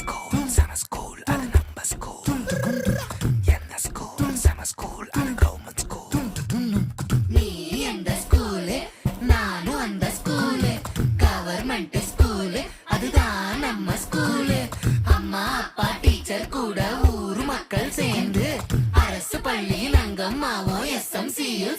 school சம school அது நம்ம ஸ்கூல் என்ன ஸ்கூல் சம ஸ்கூல் அது கவர்மெண்ட் ஸ்கூல் நீ எந்த ஸ்கூலு நானும் அந்த ஸ்கூலு கவர்மெண்ட் ஸ்கூலு அதுதான் நம்ம ஸ்கூலு அம்மா அப்பா டீச்சர் கூட ஊர் மக்கள் சேர்ந்து அரசு பள்ளியில் அங்கம்மாவும் எஸ்எம்சியில்